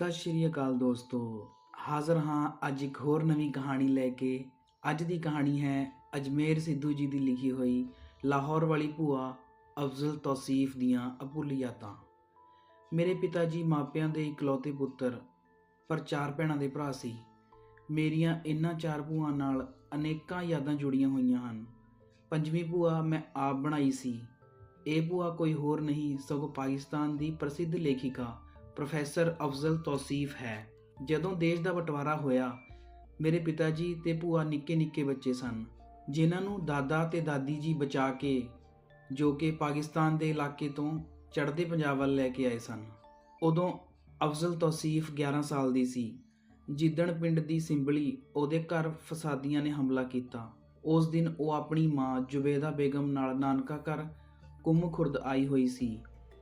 ਸਤਿ ਸ਼੍ਰੀ ਅਕਾਲ ਦੋਸਤੋ। ਹਾਜ਼ਰ ਹਾਂ ਅੱਜ ਇੱਕ ਹੋਰ ਨਵੀਂ ਕਹਾਣੀ ਲੈ ਕੇ। ਅੱਜ ਦੀ ਕਹਾਣੀ ਹੈ ਅਜਮੇਰ ਸਿੱਧੂ ਜੀ ਦੀ ਲਿਖੀ ਹੋਈ ਲਾਹੌਰ ਵਾਲੀ ਭੂਆ ਅਫਜ਼ਲ ਤੌਸੀਫ ਦੀਆਂ ਅਭੁੱਲ ਯਾਦਾਂ ਮੇਰੇ ਪਿਤਾ ਜੀ ਮਾਪਿਆਂ ਦੇ ਇਕਲੌਤੇ ਪੁੱਤਰ, ਪਰ ਚਾਰ ਭੈਣਾਂ ਦੇ ਭਰਾ ਸੀ। ਮੇਰੀਆਂ ਇਨ੍ਹਾਂ ਚਾਰ ਭੂਆਂ ਨਾਲ ਅਨੇਕਾਂ ਯਾਦਾਂ ਜੁੜੀਆਂ ਹੋਈਆਂ ਹਨ। ਪੰਜਵੀਂ ਭੂਆ ਮੈਂ ਆਪ ਬਣਾਈ ਸੀ। ਇਹ ਭੂਆ ਕੋਈ ਹੋਰ ਨਹੀਂ, ਸਗੋਂ ਪਾਕਿਸਤਾਨ ਦੀ ਪ੍ਰਸਿੱਧ ਲੇਖਿਕਾ ਪ੍ਰੋਫੈਸਰ ਅਫਜ਼ਲ ਤੌਸੀਫ ਹੈ। ਜਦੋਂ ਦੇਸ਼ ਦਾ ਬਟਵਾਰਾ ਹੋਇਆ, ਮੇਰੇ ਪਿਤਾ ਜੀ ਤੇ ਭੂਆ ਨਿੱਕੇ ਨਿੱਕੇ ਬੱਚੇ ਸਨ, ਜਿਨ੍ਹਾਂ ਨੂੰ ਦਾਦਾ ਤੇ ਦਾਦੀ ਜੀ ਬਚਾ ਕੇ, ਜੋ ਕਿ ਪਾਕਿਸਤਾਨ ਦੇ ਇਲਾਕੇ ਤੋਂ ਚੜ੍ਹਦੇ ਪੰਜਾਬ ਵੱਲ ਲੈ ਕੇ ਆਏ ਸਨ। ਉਦੋਂ ਅਫਜ਼ਲ ਤੌਸੀਫ 11 ਸਾਲ ਦੀ ਸੀ। ਜਿੱਦਣ ਪਿੰਡ ਦੀ ਸਿੰਬਲੀ ਉਹਦੇ ਘਰ ਫਸਾਦੀਆਂ ਨੇ ਹਮਲਾ ਕੀਤਾ, ਉਸ ਦਿਨ ਉਹ ਆਪਣੀ ਮਾਂ ਜੁਬੇਦਾ ਬੇਗਮ ਨਾਲ ਨਾਨਕਾ ਘਰ ਕੁੰਮ ਖੁਰਦ ਆਈ ਹੋਈ ਸੀ।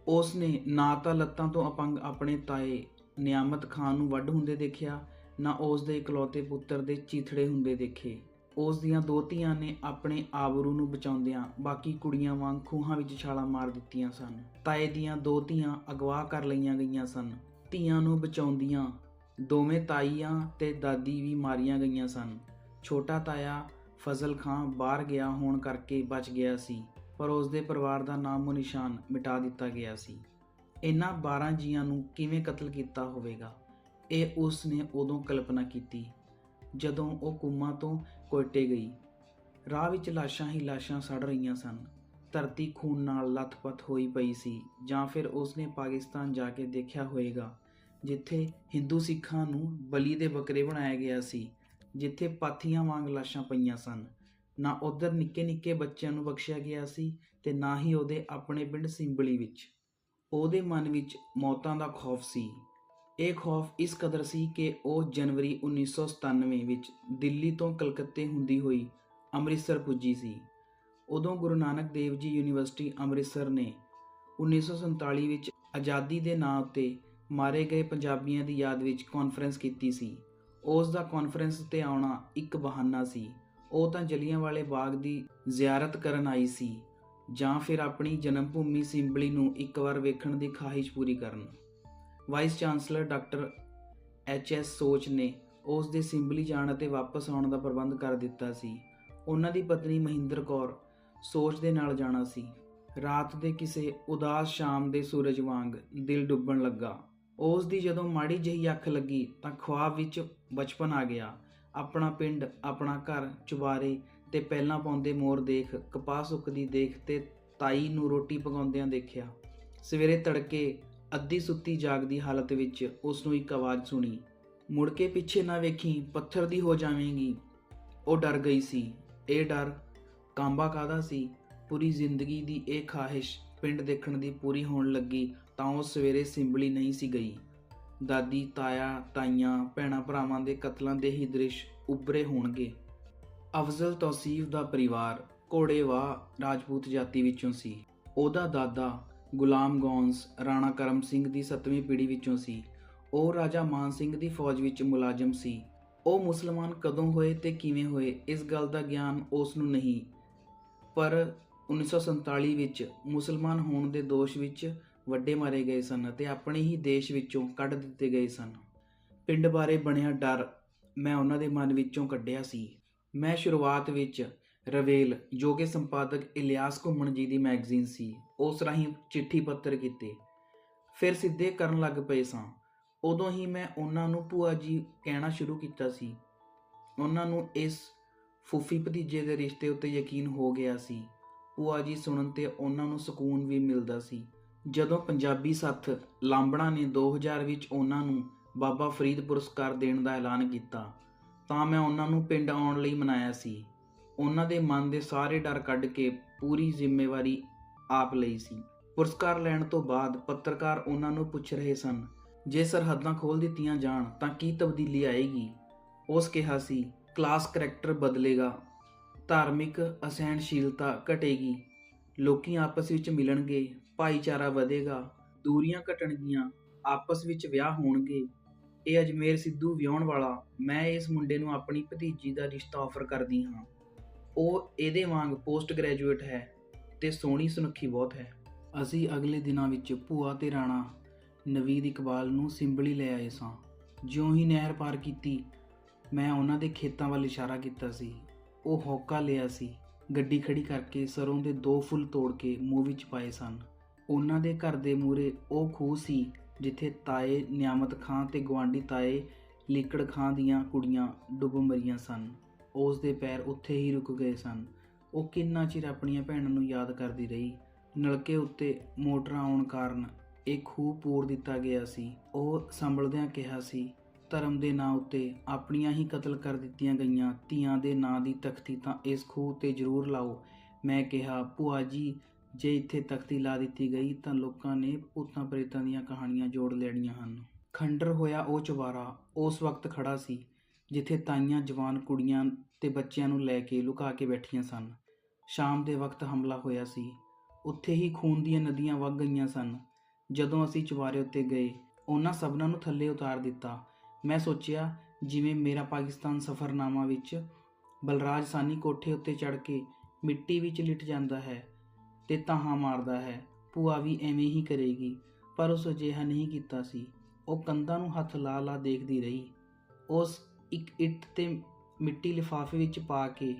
ਉਸ ਨੇ ਨਾ ਤਾਂ ਲੱਤਾਂ ਤੋਂ ਅਪੰਗ ਆਪਣੇ ਤਾਏ ਨਿਆਮਤ ਖਾਨ ਨੂੰ ਵੱਢ ਹੁੰਦੇ ਦੇਖਿਆ, ਨਾ ਉਸ ਦੇ ਇਕਲੌਤੇ ਪੁੱਤਰ ਦੇ ਚੀਥੜੇ ਹੁੰਦੇ ਦੇਖੇ। ਉਸ ਦੀਆਂ ਦੋ ਧੀਆਂ ਨੇ ਆਪਣੇ ਆਬਰੂ ਨੂੰ ਬਚਾਉਂਦਿਆਂ ਬਾਕੀ ਕੁੜੀਆਂ ਵਾਂਗ ਖੂਹਾਂ ਵਿੱਚ ਛਾਲਾਂ ਮਾਰ ਦਿੱਤੀਆਂ ਸਨ। ਤਾਏ ਦੀਆਂ ਦੋ ਧੀਆਂ ਅਗਵਾ ਕਰ ਲਈਆਂ ਗਈਆਂ ਸਨ। ਧੀਆਂ ਨੂੰ ਬਚਾਉਂਦੀਆਂ ਦੋਵੇਂ ਤਾਈਆਂ ਤੇ ਦਾਦੀ ਵੀ ਮਾਰੀਆਂ ਗਈਆਂ ਸਨ। ਛੋਟਾ ਤਾਇਆ ਫਜ਼ਲ ਖਾਂ ਬਾਹਰ ਗਿਆ ਹੋਣ ਕਰਕੇ ਬਚ ਗਿਆ ਸੀ। ਪਰ ਉਸ ਦੇ ਪਰਿਵਾਰ ਦਾ ਨਾਮੋ ਨਿਸ਼ਾਨ ਮਿਟਾ ਦਿੱਤਾ ਗਿਆ ਸੀ। ਇਹਨਾਂ 12 ਜੀਆਂ ਨੂੰ ਕਿਵੇਂ ਕਤਲ ਕੀਤਾ ਹੋਵੇਗਾ? ਇਹ ਉਸ ਨੇ ਉਦੋਂ ਕਲਪਨਾ ਕੀਤੀ, ਜਦੋਂ ਉਹ ਕੁੰਮਾਂ ਤੋਂ ਕੋਇਟੇ ਗਈ। ਰਾਹ ਵਿੱਚ ਲਾਸ਼ਾਂ ਹੀ ਲਾਸ਼ਾਂ ਸੜ ਰਹੀਆਂ ਸਨ। ਧਰਤੀ ਖੂਨ ਨਾਲ ਲੱਥਪੱਥ ਹੋਈ ਪਈ ਸੀ, ਜਾਂ ਫਿਰ ਉਸ ਨੇ ਪਾਕਿਸਤਾਨ ਜਾ ਕੇ ਦੇਖਿਆ ਹੋਵੇਗਾ, ਜਿੱਥੇ ਹਿੰਦੂ ਸਿੱਖਾਂ ਨੂੰ ਬਲੀ ਦੇ ਬੱਕਰੇ ਬਣਾਇਆ ਗਿਆ ਸੀ, ਜਿੱਥੇ ਪਾਥੀਆਂ ਵਾਂਗ ਲਾਸ਼ਾਂ ਪਈਆਂ ਸਨ। ਨਾ ਉਧਰ ਨਿੱਕੇ ਨਿੱਕੇ ਬੱਚਿਆਂ ਨੂੰ ਬਖਸ਼ਿਆ ਗਿਆ ਸੀ ਤੇ ਨਾ ਹੀ ਉਹਦੇ ਆਪਣੇ ਪਿੰਡ ਸਿੰਬਲੀ ਵਿੱਚ। ਉਹਦੇ ਮਨ ਵਿੱਚ ਮੌਤਾਂ ਦਾ ਖੌਫ ਸੀ। ਇਹ ਖੌਫ ਇਸ ਕਦਰ ਸੀ ਕਿ ਉਹ ਜਨਵਰੀ 1997 ਵਿੱਚ ਦਿੱਲੀ ਤੋਂ ਕਲਕੱਤੇ ਹੁੰਦੀ ਹੋਈ ਅੰਮ੍ਰਿਤਸਰ ਪੁੱਜੀ ਸੀ। ਉਦੋਂ ਗੁਰੂ ਨਾਨਕ ਦੇਵ ਜੀ ਯੂਨੀਵਰਸਿਟੀ ਅੰਮ੍ਰਿਤਸਰ ਨੇ 1947 ਵਿੱਚ ਆਜ਼ਾਦੀ ਦੇ ਨਾਂ ਉੱਤੇ ਮਾਰੇ ਗਏ ਪੰਜਾਬੀਆਂ ਦੀ ਯਾਦ ਵਿੱਚ ਕਾਨਫਰੰਸ ਕੀਤੀ ਸੀ। ਉਸ ਦਾ ਕਾਨਫਰੰਸ ਤੇ ਆਉਣਾ ਇੱਕ ਬਹਾਨਾ ਸੀ। ਉਹ ਤਾਂ ਜਲਿਆਂਵਾਲੇ ਬਾਗ ਦੀ ਜ਼ਿਆਰਤ ਕਰਨ ਆਈ ਸੀ ਜਾਂ ਫਿਰ ਆਪਣੀ ਜਨਮ ਭੂਮੀ ਸਿੰਬਲੀ ਨੂੰ ਇੱਕ ਵਾਰ ਵੇਖਣ ਦੀ ਖਾਹਿਸ਼ ਪੂਰੀ ਕਰਨ। Vice chancellor doctor H S Soch ਨੇ ਉਸ ਦੇ ਸਿੰਬਲੀ ਜਾਣ ਅਤੇ ਵਾਪਸ ਆਉਣ ਦਾ ਪ੍ਰਬੰਧ ਕਰ ਦਿੱਤਾ ਸੀ। ਉਹਨਾਂ ਦੀ ਪਤਨੀ ਮਹਿੰਦਰ ਕੌਰ ਸੋਚ ਦੇ ਨਾਲ ਜਾਣਾ ਸੀ। ਰਾਤ ਦੇ ਕਿਸੇ ਉਦਾਸ ਸ਼ਾਮ ਦੇ ਸੂਰਜ ਵਾਂਗ ਦਿਲ ਡੁੱਬਣ ਲੱਗਾ। ਉਸ ਦੀ ਜਦੋਂ ਮਾੜੀ ਜਿਹੀ ਅੱਖ ਲੱਗੀ ਤਾਂ ਖੁਆਬ ਵਿੱਚ ਬਚਪਨ ਆ ਗਿਆ। ਆਪਣਾ ਪਿੰਡ, ਆਪਣਾ ਘਰ, ਚੁਬਾਰੇ ਤੇ ਪਹਿਲਾਂ ਪਾਉਂਦੇ ਮੋਰ ਦੇਖ, ਕਪਾਹ ਸੁੱਕਦੀ ਦੇਖ ਤੇ ਤਾਈ ਨੂੰ ਰੋਟੀ ਪਕਾਉਂਦਿਆਂ ਦੇਖਿਆ। ਸਵੇਰੇ ਤੜਕੇ ਅੱਧੀ ਸੁੱਤੀ ਜਾਗਦੀ ਹਾਲਤ ਵਿੱਚ ਉਸ ਨੂੰ ਇੱਕ ਆਵਾਜ਼ ਸੁਣੀ, ਮੁੜ ਕੇ ਪਿੱਛੇ ਨਾ ਵੇਖੀ, ਪੱਥਰ ਦੀ ਹੋ ਜਾਵੇਂਗੀ। ਉਹ ਡਰ ਗਈ ਸੀ। ਇਹ ਡਰ ਕਾਂਬਾ ਕਾਦਾ ਸੀ? ਪੂਰੀ ਜ਼ਿੰਦਗੀ ਦੀ ਇਹ ਖਾਹਿਸ਼ ਪਿੰਡ ਦੇਖਣ ਦੀ ਪੂਰੀ ਹੋਣ ਲੱਗੀ ਤਾਂ ਉਹ ਸਵੇਰੇ ਸਿੰਬਲੀ ਨਹੀਂ ਸੀ ਗਈ। ਦਾਦੀ, ਤਾਇਆ, ਤਾਈਆਂ, ਭੈਣਾਂ, ਭਰਾਵਾਂ ਦੇ ਕਤਲਾਂ ਦੇ ਹੀ ਦ੍ਰਿਸ਼ ਉੱਭਰੇ ਹੋਣਗੇ। ਅਫਜ਼ਲ ਤੌਸੀਫ ਦਾ ਪਰਿਵਾਰ ਘੋੜੇਵਾਹ ਰਾਜਪੂਤ ਜਾਤੀ ਵਿੱਚੋਂ ਸੀ। ਉਹਦਾ ਦਾਦਾ ਗੁਲਾਮ ਗੌਂਸ ਰਾਣਾ ਕਰਮ ਸਿੰਘ ਦੀ 7ਵੀਂ ਪੀੜ੍ਹੀ ਵਿੱਚੋਂ ਸੀ। ਉਹ ਰਾਜਾ ਮਾਨ ਸਿੰਘ ਦੀ ਫੌਜ ਵਿੱਚ ਮੁਲਾਜ਼ਮ ਸੀ। ਉਹ ਮੁਸਲਮਾਨ ਕਦੋਂ ਹੋਏ ਤੇ ਕਿਵੇਂ ਹੋਏ, ਇਸ ਗੱਲ ਦਾ ਗਿਆਨ ਉਸ ਨੂੰ ਨਹੀਂ। ਪਰ 1947 ਵਿੱਚ ਮੁਸਲਮਾਨ ਹੋਣ ਦੇ ਦੋਸ਼ ਵਿੱਚ ਵੱਡੇ ਮਾਰੇ ਗਏ ਸਨ ਅਤੇ ਆਪਣੇ ਹੀ ਦੇਸ਼ ਵਿੱਚੋਂ ਕੱਢ ਦਿੱਤੇ ਗਏ ਸਨ। ਪਿੰਡ ਬਾਰੇ ਬਣਿਆ ਡਰ ਮੈਂ ਉਹਨਾਂ ਦੇ ਮਨ ਵਿੱਚੋਂ ਕੱਢਿਆ ਸੀ। ਮੈਂ ਸ਼ੁਰੂਆਤ ਵਿੱਚ ਰਵੇਲ, ਜੋ ਕਿ ਸੰਪਾਦਕ ਇਲਿਆਸ ਘੁੰਮਣ ਜੀ ਦੀ ਮੈਗਜ਼ੀਨ ਸੀ, ਉਸ ਰਾਹੀਂ ਚਿੱਠੀ ਪੱਤਰ ਕੀਤੇ। ਫਿਰ ਸਿੱਧੇ ਕਰਨ ਲੱਗ ਪਏ ਸਾਂ। ਉਦੋਂ ਹੀ ਮੈਂ ਉਹਨਾਂ ਨੂੰ ਭੂਆ ਜੀ ਕਹਿਣਾ ਸ਼ੁਰੂ ਕੀਤਾ ਸੀ। ਉਹਨਾਂ ਨੂੰ ਇਸ ਫੁੱਫੀ ਭਤੀਜੇ ਦੇ ਰਿਸ਼ਤੇ ਉੱਤੇ ਯਕੀਨ ਹੋ ਗਿਆ ਸੀ। ਭੂਆ ਜੀ ਸੁਣਨ ਤੇ ਉਹਨਾਂ ਨੂੰ ਸਕੂਨ ਵੀ ਮਿਲਦਾ ਸੀ। ਜਦੋਂ ਪੰਜਾਬੀ ਸੱਥ ਲਾਂਬੜਾ ਨੇ 2000 ਵਿੱਚ ਉਹਨਾਂ ਨੂੰ ਬਾਬਾ ਫਰੀਦ ਪੁਰਸਕਾਰ ਦੇਣ ਦਾ ਐਲਾਨ ਕੀਤਾ, ਤਾਂ ਮੈਂ ਉਹਨਾਂ ਨੂੰ ਪਿੰਡ ਆਉਣ ਲਈ ਮਨਾਇਆ ਸੀ। ਉਹਨਾਂ ਦੇ ਮਨ ਦੇ ਸਾਰੇ ਡਰ ਕੱਢ ਕੇ ਪੂਰੀ ਜ਼ਿੰਮੇਵਾਰੀ ਆਪ ਲਈ ਸੀ। ਪੁਰਸਕਾਰ ਲੈਣ ਤੋਂ ਬਾਅਦ ਪੱਤਰਕਾਰ ਉਹਨਾਂ ਨੂੰ ਪੁੱਛ ਰਹੇ ਸਨ, ਜੇ ਸਰਹੱਦਾਂ ਖੋਲ ਦਿੱਤੀਆਂ ਜਾਣ ਤਾਂ ਕੀ ਤਬਦੀਲੀ ਆਏਗੀ? ਉਸ ਕਿਹਾ ਸੀ, ਕਲਾਸ ਕਰੈਕਟਰ ਬਦਲੇਗਾ, ਧਾਰਮਿਕ ਅਸਹਿਣਸ਼ੀਲਤਾ ਘਟੇਗੀ, ਲੋਕੀ ਆਪਸ ਵਿੱਚ ਮਿਲਣਗੇ। ਭਾਈਚਾਰਾ ਵਧੇਗਾ, ਦੂਰੀਆਂ ਘਟਣਗੀਆਂ, ਆਪਸ ਵਿੱਚ ਵਿਆਹ ਹੋਣਗੇ। ਇਹ ਅਜਮੇਰ ਸਿੱਧੂ ਵਿਆਹਣ ਵਾਲਾ, ਮੈਂ ਇਸ ਮੁੰਡੇ ਨੂੰ ਆਪਣੀ ਭਤੀਜੀ ਦਾ ਰਿਸ਼ਤਾ ਆਫਰ ਕਰਦੀ ਹਾਂ। ਉਹ ਇਹਦੇ ਵਾਂਗ ਪੋਸਟ ਗ੍ਰੈਜੂਏਟ ਹੈ ਤੇ ਸੋਹਣੀ ਸੁਨੱਖੀ ਬਹੁਤ ਹੈ। ਅਸੀਂ ਅਗਲੇ ਦਿਨਾਂ ਵਿੱਚ ਭੂਆ ਤੇ ਰਾਣਾ ਨਵੀਦ ਇਕਬਾਲ ਨੂੰ ਸਿੰਬਲੀ ਲੈ ਆਏ ਸਾਂ। ਜਿਉਂ ਹੀ ਨਹਿਰ ਪਾਰ ਕੀਤੀ, ਮੈਂ ਉਹਨਾਂ ਦੇ ਖੇਤਾਂ ਵੱਲ ਇਸ਼ਾਰਾ ਕੀਤਾ ਸੀ। ਉਹ ਹੌਕਾ ਲਿਆ ਸੀ, ਗੱਡੀ ਖੜੀ ਕਰਕੇ ਸਰੋਂ ਦੇ ਦੋ ਫੁੱਲ ਤੋੜ ਕੇ ਮੂੰਹ ਵਿੱਚ ਪਾਏ ਸਨ। ਉਹਨਾਂ ਦੇ ਘਰ ਦੇ ਮੂਹਰੇ ਉਹ ਖੂਹ ਸੀ, ਜਿੱਥੇ ਤਾਏ ਨਿਆਮਤ ਖਾਂ ਤੇ ਗਵਾਂਢੀ ਤਾਏ ਲੀਕੜ ਖਾਂ ਦੀਆਂ ਕੁੜੀਆਂ ਡੁੱਬ ਮਰੀਆਂ ਸਨ। ਉਸ ਦੇ ਪੈਰ ਉੱਥੇ ਹੀ ਰੁਕ ਗਏ ਸਨ। ਉਹ ਕਿੰਨਾ ਚਿਰ ਆਪਣੀਆਂ ਭੈਣਾਂ ਨੂੰ ਯਾਦ ਕਰਦੀ ਰਹੀ। ਨਲਕੇ ਉੱਤੇ ਮੋਟਰਾਂ ਆਉਣ ਕਾਰਨ ਇਹ ਖੂਹ ਪੂਰ ਦਿੱਤਾ ਗਿਆ ਸੀ। ਉਹ ਸੰਭਲਦਿਆਂ ਕਿਹਾ ਸੀ, ਧਰਮ ਦੇ ਨਾਂ ਉੱਤੇ ਆਪਣੀਆਂ ਹੀ ਕਤਲ ਕਰ ਦਿੱਤੀਆਂ ਗਈਆਂ, ਧੀਆਂ ਦੇ ਨਾਂ ਦੀ ਤਖਤੀ ਤਾਂ ਇਸ ਖੂਹ ਤੇ ਜ਼ਰੂਰ ਲਾਓ। ਮੈਂ ਕਿਹਾ, ਭੂਆ ਜੀ ਜੇ ਇੱਥੇ ਤਖਤੀ ਲਾ ਦਿੱਤੀ ਗਈ ਤਾਂ ਲੋਕਾਂ ਨੇ ਭੂਤਾਂ ਪ੍ਰੇਤਾਂ ਦੀਆਂ ਕਹਾਣੀਆਂ ਜੋੜ ਲੈਣੀਆਂ ਹਨ। ਖੰਡਰ ਹੋਇਆ ਉਹ ਚੁਬਾਰਾ। ਉਸ ਵਕਤ ਖੜਾ ਸੀ, ਜਿੱਥੇ ਤਾਈਆਂ, ਜਵਾਨ ਕੁੜੀਆਂ ਤੇ ਬੱਚਿਆਂ ਨੂੰ ਲੈ ਕੇ ਲੁਕਾ ਕੇ ਬੈਠੀਆਂ ਸਨ। ਸ਼ਾਮ ਦੇ ਵਕਤ ਹਮਲਾ ਹੋਇਆ ਸੀ। ਉੱਥੇ ਹੀ ਖੂਨ ਦੀਆਂ ਨਦੀਆਂ ਵਗ ਗਈਆਂ ਸਨ। ਜਦੋਂ ਅਸੀਂ ਚੁਬਾਰੇ ਉੱਤੇ ਗਏ, ਉਹਨਾਂ ਸਭਨਾਂ ਨੂੰ ਥੱਲੇ ਉਤਾਰ ਦਿੱਤਾ। ਮੈਂ ਸੋਚਿਆ, ਜਿਵੇਂ ਮੇਰਾ ਪਾਕਿਸਤਾਨ ਸਫ਼ਰਨਾਮਾ ਵਿੱਚ ਬਲਰਾਜ ਸਾਨੀ ਕੋਠੇ ਉੱਤੇ ਚੜ ਕੇ ਮਿੱਟੀ ਵਿੱਚ ਲਿਟ ਜਾਂਦਾ ਹੈ ਤੇ ਤਾਹਾਂ ਮਾਰਦਾ ਹੈ। ਭੂਆ ਵੀ ਐਵੇਂ ਹੀ ਕਰੇਗੀ, ਪਰ ਉਸ ਅਜਿਹਾ ਨਹੀਂ ਕੀਤਾ ਸੀ। ਉਹ ਕੰਧਾਂ ਨੂੰ ਹੱਥ ਲਾ ਲਾ ਦੇਖਦੀ ਰਹੀ। ਉਸ ਇੱਕ ਇੱਟ ਤੇ ਮਿੱਟੀ ਲਿਫਾਫੇ ਵਿੱਚ ਪਾ ਕੇ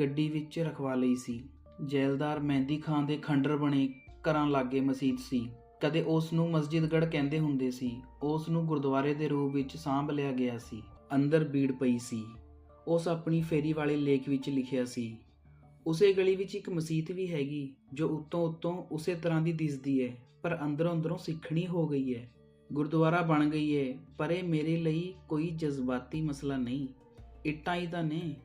ਗੱਡੀ ਵਿੱਚ ਰਖਵਾ ਲਈ ਸੀ। ਜੈਲਦਾਰ ਮਹਿੰਦੀ ਖਾਨ ਦੇ ਖੰਡਰ ਬਣੇ ਘਰਾਂ ਲਾਗੇ ਮਸਜਿਦ ਸੀ। ਕਦੇ ਉਸ ਨੂੰ ਮਸਜਿਦਗੜ ਕਹਿੰਦੇ ਹੁੰਦੇ ਸੀ। ਉਸ ਨੂੰ ਗੁਰਦੁਆਰੇ ਦੇ ਰੂਪ ਵਿੱਚ ਸਾਂਭ ਲਿਆ ਗਿਆ ਸੀ। ਅੰਦਰ ਬੀੜ ਪਈ ਸੀ। ਉਸ ਆਪਣੀ ਫੇਰੀ ਵਾਲੇ ਲੇਖ ਵਿੱਚ ਲਿਖਿਆ ਸੀ ਉਸੇ ਗਲੀ ਵਿੱਚ ਇੱਕ ਮਸਜਿਦ ਵੀ ਹੈਗੀ, ਜੋ ਉੱਤੋਂ ਉੱਤੋਂ ਉਸੇ ਤਰ੍ਹਾਂ ਦੀ ਦਿਸਦੀ ਹੈ, ਪਰ ਅੰਦਰੋਂ ਅੰਦਰੋਂ ਸਿੱਖਣੀ ਹੋ ਗਈ ਹੈ। ਗੁਰਦੁਆਰਾ ਬਣ ਗਈ ਹੈ, ਪਰ ਇਹ ਮੇਰੇ ਲਈ ਕੋਈ ਜਜ਼ਬਾਤੀ ਮਸਲਾ ਨਹੀਂ। ਇੱਟਾਂ ਹੀ ਤਾਂ ਨੇ।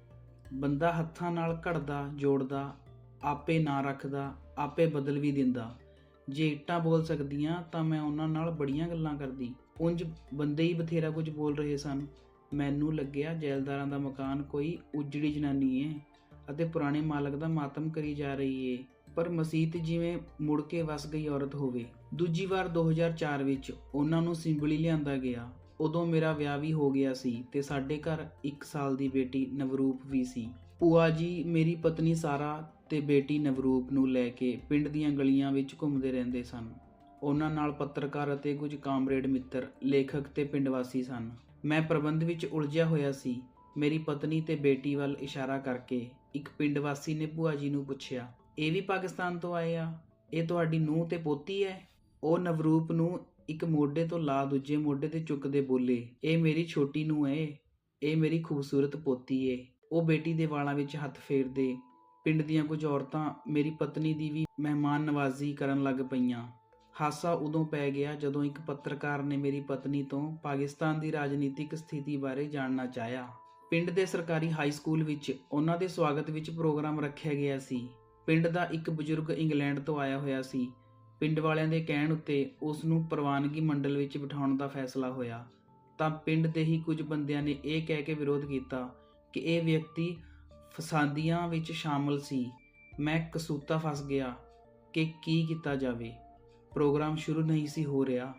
ਬੰਦਾ ਹੱਥਾਂ ਨਾਲ ਘੜਦਾ, ਜੋੜਦਾ, ਆਪੇ ਨਾ ਰੱਖਦਾ, ਆਪੇ ਬਦਲ ਵੀ ਦਿੰਦਾ। ਜੇ ਇੱਟਾਂ ਬੋਲ ਸਕਦੀਆਂ ਤਾਂ ਮੈਂ ਉਹਨਾਂ ਨਾਲ ਬੜੀਆਂ ਗੱਲਾਂ ਕਰਦੀ। ਉਂਝ ਬੰਦੇ ਹੀ ਬਥੇਰਾ ਕੁਝ ਬੋਲ ਰਹੇ ਸਨ। ਮੈਨੂੰ ਲੱਗਿਆ ਜੈਲਦਾਰਾਂ ਦਾ ਮਕਾਨ ਕੋਈ ਉਜੜੀ ਜਨਾਨੀ ਹੈ। ਅਤੇ ਪੁਰਾਣੇ ਮਾਲਕ ਦਾ ਮਾਤਮ ਕਰੀ ਜਾ ਰਹੀ ਏ। ਪਰ ਮਸੀਤ ਜਿਵੇਂ ਮੁੜ ਕੇ ਵਸ ਗਈ ਔਰਤ ਹੋਵੇ। ਦੂਜੀ ਵਾਰ 2004 ਵਿੱਚ ਉਹਨਾਂ ਨੂੰ ਸਿੰਬਲੀ ਲਿਆਂਦਾ ਗਿਆ। ਉਦੋਂ ਮੇਰਾ ਵਿਆਹ ਵੀ ਹੋ ਗਿਆ ਸੀ ਤੇ ਸਾਡੇ ਘਰ 1 ਸਾਲ ਦੀ ਬੇਟੀ ਨਵਰੂਪ ਵੀ ਸੀ। ਭੂਆ ਜੀ ਮੇਰੀ ਪਤਨੀ ਸਾਰਾ ਤੇ ਬੇਟੀ ਨਵਰੂਪ ਨੂੰ ਲੈ ਕੇ ਪਿੰਡ ਦੀਆਂ ਗਲੀਆਂ ਵਿੱਚ ਘੁੰਮਦੇ ਰਹਿੰਦੇ ਸਨ। ਉਹਨਾਂ ਨਾਲ ਪੱਤਰਕਾਰ ਅਤੇ ਕੁਝ ਕਾਮਰੇਡ ਮਿੱਤਰ, ਲੇਖਕ ਤੇ ਪਿੰਡ ਵਾਸੀ ਸਨ। ਮੈਂ ਪ੍ਰਬੰਧ ਵਿੱਚ ਉਲਝਿਆ ਹੋਇਆ ਸੀ। ਮੇਰੀ ਪਤਨੀ ਤੇ ਬੇਟੀ ਵੱਲ ਇਸ਼ਾਰਾ ਕਰਕੇ ਇੱਕ ਪਿੰਡ ਵਾਸੀ ਨੇ ਭੂਆ ਜੀ ਨੂੰ ਪੁੱਛਿਆ, ਇਹ ਵੀ ਪਾਕਿਸਤਾਨ ਤੋਂ ਆਏ ਆ? ਇਹ ਤੁਹਾਡੀ ਨੂੰਹ ਤੇ ਪੋਤੀ ਹੈ ਉਹ ਨਵਰੂਪ ਨੂੰ ਇੱਕ ਮੋਢੇ ਤੋਂ ਲਾ ਦੂਜੇ ਮੋਢੇ ਤੇ ਚੁੱਕਦੇ ਬੋਲੇ, ਇਹ ਮੇਰੀ ਛੋਟੀ ਨੂੰਹ ਹੈ ਇਹ ਮੇਰੀ ਖੂਬਸੂਰਤ ਪੋਤੀ ਏ ਉਹ ਬੇਟੀ ਦੇ ਵਾਲਾਂ ਵਿੱਚ ਹੱਥ ਫੇਰਦੇ, ਪਿੰਡ ਦੀਆਂ ਕੁਝ ਔਰਤਾਂ ਮੇਰੀ ਪਤਨੀ ਦੀ ਵੀ ਮਹਿਮਾਨ ਨਵਾਜ਼ੀ ਕਰਨ ਲੱਗ ਪਈਆਂ। ਹਾਸਾ ਉਦੋਂ ਪੈ ਗਿਆ ਜਦੋਂ ਇੱਕ ਪੱਤਰਕਾਰ ਨੇ ਮੇਰੀ ਪਤਨੀ ਤੋਂ ਪਾਕਿਸਤਾਨ ਦੀ ਰਾਜਨੀਤਿਕ ਸਥਿਤੀ ਬਾਰੇ ਜਾਣਨਾ ਚਾਹਿਆ। ਪਿੰਡ ਦੇ ਸਰਕਾਰੀ ਹਾਈ ਸਕੂਲ ਵਿੱਚ ਉਹਨਾਂ ਦੇ ਸਵਾਗਤ ਵਿੱਚ ਪ੍ਰੋਗਰਾਮ ਰੱਖਿਆ ਗਿਆ ਸੀ। ਪਿੰਡ ਦਾ ਇੱਕ ਬਜ਼ੁਰਗ ਇੰਗਲੈਂਡ ਤੋਂ ਆਇਆ ਹੋਇਆ ਸੀ। ਪਿੰਡ ਵਾਲਿਆਂ ਦੇ ਕਹਿਣ ਉੱਤੇ ਉਸ ਨੂੰ ਪ੍ਰਵਾਨਗੀ ਮੰਡਲ ਵਿੱਚ ਬਿਠਾਉਣ ਦਾ ਫੈਸਲਾ ਹੋਇਆ। ਤਾਂ ਪਿੰਡ ਦੇ ਹੀ ਕੁਝ ਬੰਦਿਆਂ ਨੇ ਇਹ ਕਹਿ ਕੇ ਵਿਰੋਧ ਕੀਤਾ ਕਿ ਇਹ ਵਿਅਕਤੀ ਫਸਾਦੀਆਂ ਵਿੱਚ ਸ਼ਾਮਲ ਸੀ। ਮੈਂ ਕਸੂਤਾ ਫਸ ਗਿਆ ਕਿ ਕੀ ਕੀਤਾ ਜਾਵੇ। ਪ੍ਰੋਗਰਾਮ ਸ਼ੁਰੂ ਨਹੀਂ ਸੀ ਹੋ ਰਿਹਾ।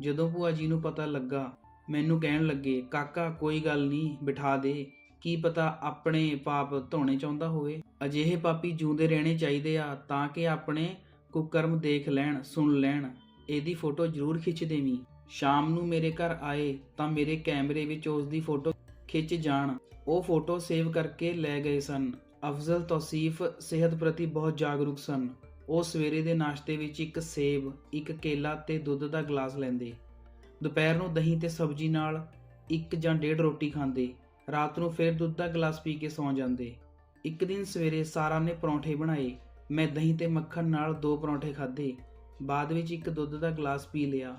ਜਦੋਂ ਭੂਆ ਜੀ ਨੂੰ ਪਤਾ ਲੱਗਾ ਮੈਨੂੰ ਕਹਿਣ ਲੱਗੇ, ਕਾਕਾ, ਕੋਈ ਗੱਲ ਨਹੀਂ, ਬਿਠਾ ਦੇ। ਕੀ ਪਤਾ ਆਪਣੇ ਪਾਪ ਧੋਣੇ ਚਾਹੁੰਦਾ ਹੋਵੇ। ਅਜਿਹੇ ਪਾਪੀ ਜੂੰਦੇ ਰਹਿਣੇ ਚਾਹੀਦੇ ਆ ਤਾਂ ਕਿ ਆਪਣੇ ਕੁਕਰਮ ਦੇਖ ਲੈਣ, ਸੁਣ ਲੈਣ। ਇਹਦੀ ਫੋਟੋ ਜ਼ਰੂਰ ਖਿੱਚ ਦੇਵੀਂ। ਸ਼ਾਮ ਨੂੰ ਮੇਰੇ ਘਰ ਆਏ ਤਾਂ ਮੇਰੇ ਕੈਮਰੇ ਵਿੱਚ ਉਸ ਦੀ ਫੋਟੋ ਖਿੱਚ ਜਾਣ। ਉਹ ਫੋਟੋ ਸੇਵ ਕਰਕੇ ਲੈ ਗਏ ਸਨ। ਅਫਜ਼ਲ ਤੌਸੀਫ ਸਿਹਤ ਪ੍ਰਤੀ ਬਹੁਤ ਜਾਗਰੂਕ ਸਨ। ਉਹ ਸਵੇਰੇ ਦੇ ਨਾਸ਼ਤੇ ਵਿੱਚ ਇੱਕ ਸੇਬ, ਇੱਕ ਕੇਲਾ ਤੇ ਦੁੱਧ ਦਾ ਗਲਾਸ ਲੈਂਦੇ। ਦੁਪਹਿਰ ਨੂੰ ਦਹੀਂ ਤੇ ਸਬਜ਼ੀ ਨਾਲ ਇੱਕ ਜਾਂ ਡੇਢ ਰੋਟੀ ਖਾਂਦੇ, ਰਾਤ ਨੂੰ ਫਿਰ ਦੁੱਧ ਦਾ ਗਲਾਸ ਪੀ ਕੇ ਸੌਂ ਜਾਂਦੇ। ਇੱਕ ਦਿਨ ਸਵੇਰੇ ਸਾਰਾ ਨੇ ਪਰੌਂਠੇ ਬਣਾਏ, ਮੈਂ ਦਹੀਂ ਤੇ ਮੱਖਣ ਨਾਲ ਦੋ ਪਰੌਂਠੇ ਖਾਧੇ, ਬਾਅਦ ਵਿੱਚ ਇੱਕ ਦੁੱਧ ਦਾ ਗਲਾਸ ਪੀ ਲਿਆ।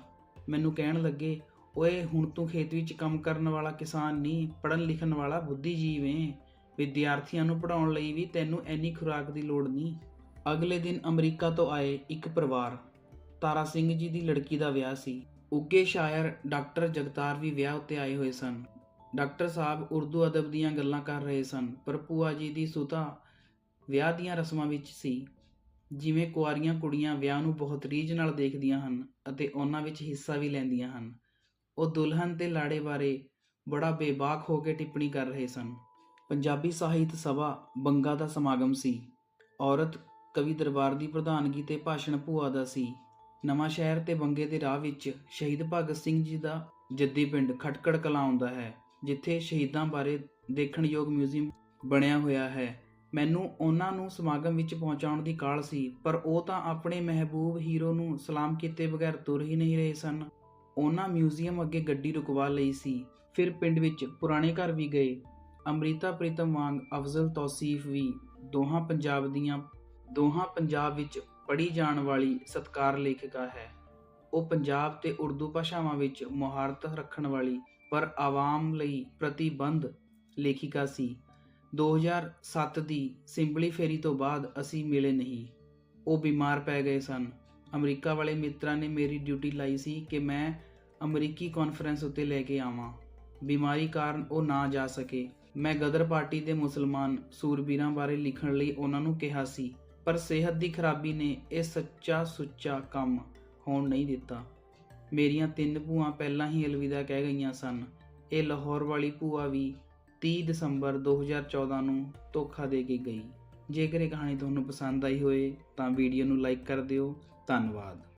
ਮੈਨੂੰ ਕਹਿਣ ਲੱਗੇ, ਓਏ, ਹੁਣ ਤੂੰ ਖੇਤ ਵਿੱਚ ਕੰਮ ਕਰਨ ਵਾਲਾ ਕਿਸਾਨ ਨਹੀਂ ਪੜਨ ਲਿਖਣ ਵਾਲਾ ਬੁੱਧੀਜੀਵ ਏ। ਵਿਦਿਆਰਥੀਆਂ ਨੂੰ ਪੜਾਉਣ ਲਈ ਵੀ ਤੈਨੂੰ ਐਨੀ ਖੁਰਾਕ ਦੀ ਲੋੜ ਨਹੀਂ। ਅਗਲੇ ਦਿਨ ਅਮਰੀਕਾ ਤੋਂ ਆਏ ਇੱਕ ਪਰਿਵਾਰ। ਤਾਰਾ ਸਿੰਘ ਜੀ ਦੀ ਲੜਕੀ ਦਾ ਵਿਆਹ ਸੀ। ਉੱਘੇ ਸ਼ਾਇਰ ਡਾਕਟਰ ਜਗਤਾਰ ਵੀ ਵਿਆਹ ਉੱਤੇ ਆਏ ਹੋਏ ਸਨ। ਡਾਕਟਰ ਸਾਹਿਬ ਉਰਦੂ ਅਦਬ ਦੀਆਂ ਗੱਲਾਂ ਕਰ ਰਹੇ ਸਨ, ਪਰ ਭੂਆ ਜੀ ਦੀ ਸੁਤਾ ਵਿਆਹ ਦੀਆਂ ਰਸਮਾਂ ਵਿੱਚ ਸੀ। ਜਿਵੇਂ ਕੁਆਰੀਆਂ ਕੁੜੀਆਂ ਵਿਆਹ ਨੂੰ ਬਹੁਤ ਰੀਝ ਨਾਲ ਦੇਖਦੀਆਂ ਹਨ ਅਤੇ ਉਹਨਾਂ ਵਿੱਚ ਹਿੱਸਾ ਵੀ ਲੈਂਦੀਆਂ ਹਨ, ਉਹ ਦੁਲਹਨ ਤੇ ਲਾੜੇ ਬਾਰੇ ਬੜਾ ਬੇਬਾਕ ਹੋ ਕੇ ਟਿੱਪਣੀ ਕਰ ਰਹੇ ਸਨ। ਪੰਜਾਬੀ ਸਾਹਿਤ ਸਭਾ ਬੰਗਾ ਦਾ ਸਮਾਗਮ ਸੀ। ਔਰਤ ਕਵੀ ਦਰਬਾਰ ਦੀ ਪ੍ਰਧਾਨਗੀ ਤੇ ਭਾਸ਼ਣ ਭੂਆ ਦਾ ਸੀ। ਨਵਾਂ ਸ਼ਹਿਰ ਤੇ ਬੰਗੇ ਦੇ ਰਾਹ ਵਿੱਚ ਸ਼ਹੀਦ ਭਗਤ ਸਿੰਘ ਜੀ ਦਾ ਜੱਦੀ ਪਿੰਡ ਖਟਕੜ ਕਲਾਂ ਆਉਂਦਾ ਹੈ, ਜਿੱਥੇ ਸ਼ਹੀਦਾਂ ਬਾਰੇ ਦੇਖਣਯੋਗ ਮਿਊਜ਼ੀਅਮ ਬਣਿਆ ਹੋਇਆ ਹੈ। ਮੈਨੂੰ ਉਹਨਾਂ ਨੂੰ ਸਮਾਗਮ ਵਿੱਚ ਪਹੁੰਚਾਉਣ ਦੀ ਕਾਲ ਸੀ, ਪਰ ਉਹ ਤਾਂ ਆਪਣੇ ਮਹਿਬੂਬ ਹੀਰੋ ਨੂੰ ਸਲਾਮ ਕੀਤੇ ਬਗੈਰ ਤੁਰ ਹੀ ਨਹੀਂ ਰਹੇ ਸਨ। ਉਹਨਾਂ ਮਿਊਜ਼ੀਅਮ ਅੱਗੇ ਗੱਡੀ ਰੁਕਵਾ ਲਈ ਸੀ, ਫਿਰ ਪਿੰਡ ਵਿੱਚ ਪੁਰਾਣੇ ਘਰ ਵੀ ਗਏ। ਅੰਮ੍ਰਿਤਾ ਪ੍ਰੀਤਮ ਵਾਂਗ ਅਫਜ਼ਲ ਤੌਸੀਫ ਵੀ ਦੋਹਾਂ ਪੰਜਾਬ ਦੀਆਂ, ਦੋਹਾਂ ਪੰਜਾਬ ਵਿੱਚ ਪੜ੍ਹੀ ਜਾਣ ਵਾਲੀ ਸਤਕਾਰ ਲੇਖਿਕਾ ਹੈ। ਉਹ ਪੰਜਾਬ ਤੇ ਉਰਦੂ ਭਾਸ਼ਾਵਾਂ ਵਿੱਚ ਮੁਹਾਰਤ ਰੱਖਣ ਵਾਲੀ ਪਰ ਆਵਾਮ ਲਈ ਪ੍ਰਤੀਬੰਧ ਲੇਖਿਕਾ ਸੀ। 2007 ਦੀ ਸਿੰਬਲੀ ਫੇਰੀ ਤੋਂ ਬਾਅਦ ਅਸੀਂ ਮਿਲੇ ਨਹੀਂ। ਉਹ ਬਿਮਾਰ ਪੈ ਗਏ ਸਨ। ਅਮਰੀਕਾ ਵਾਲੇ ਮਿੱਤਰਾਂ ਨੇ ਮੇਰੀ ਡਿਊਟੀ ਲਾਈ ਸੀ ਕਿ ਮੈਂ ਅਮਰੀਕੀ ਕਾਨਫਰੰਸ ਉੱਤੇ ਲੈ ਕੇ ਆਵਾਂ। ਬਿਮਾਰੀ ਕਾਰਨ ਉਹ ਨਾ ਜਾ ਸਕੇ। ਮੈਂ ਗਦਰ ਪਾਰਟੀ ਦੇ ਮੁਸਲਮਾਨ ਸੂਰਬੀਰਾਂ ਬਾਰੇ ਲਿਖਣ ਲਈ ਉਹਨਾਂ ਨੂੰ ਕਿਹਾ ਸੀ। ਪਰ ਸਿਹਤ ਦੀ ਖਰਾਬੀ ਨੇ ਇਹ ਸੱਚਾ ਸੁੱਚਾ ਕੰਮ ਹੋਣ ਨਹੀਂ ਦਿੱਤਾ। ਮੇਰੀਆਂ ਤਿੰਨ ਭੂਆ ਪਹਿਲਾਂ ਹੀ ਅਲਵਿਦਾ ਕਹਿ ਗਈਆਂ ਸਨ। ਇਹ ਲਾਹੌਰ ਵਾਲੀ ਭੂਆ ਵੀ 30 ਦਸੰਬਰ 2014 ਨੂੰ ਧੋਖਾ ਦੇ ਕੇ ਗਈ। ਜੇਕਰ ਇਹ ਕਹਾਣੀ ਤੁਹਾਨੂੰ ਪਸੰਦ ਆਈ ਹੋਵੇ ਤਾਂ ਵੀਡੀਓ ਨੂੰ ਲਾਈਕ ਕਰ ਦਿਓ। ਧੰਨਵਾਦ।